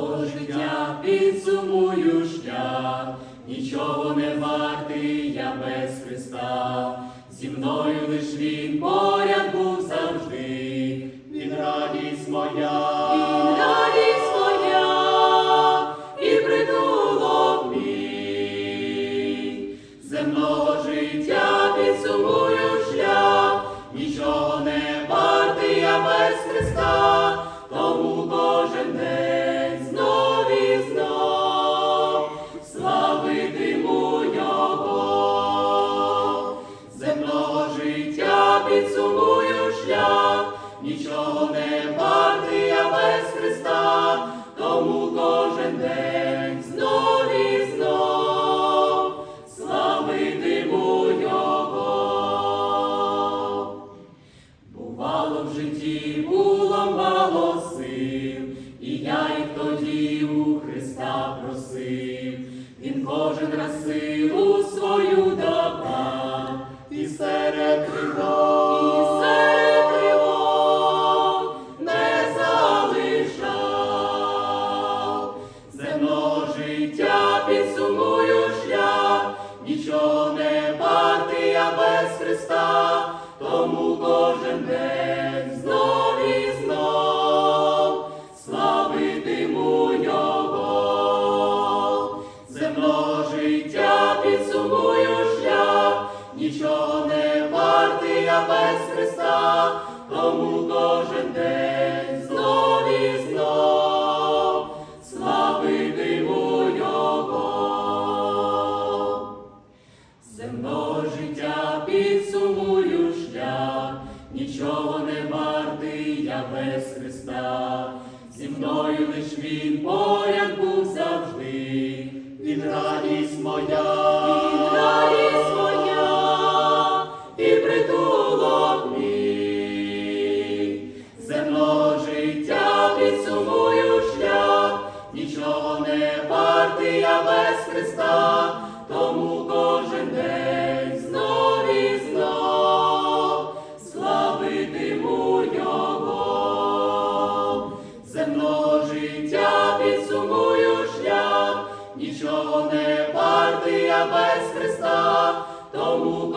Життя підсумую шлях, нічого не вартий я без Христа. Зі мною лиш він поряд був завжди, він радість моя, він радість моя, і притулок мій. Земного життя підсумую шлях, нічого не вартий я без Христа, нічого не вартий я без Христа, тому кожен день знов і знов славитиму Його. Бувало в житті, було мало сил, і я їх тоді у Христа просив. Він кожен раз силу свою підсумую шлях, нічого не вартий я без Христа, тому кожен день знов і знов славитиму Його. Земного життя підсумую шлях, нічого не вартий я без Христа, тому кожен день нічого не вартий я без Христа. Зі мною лиш він поряд був завжди, він радість моя, він радість моя, і притулок мій. Земного життя підсумую шлях, нічого не вартий я без Христа, без Христа, тому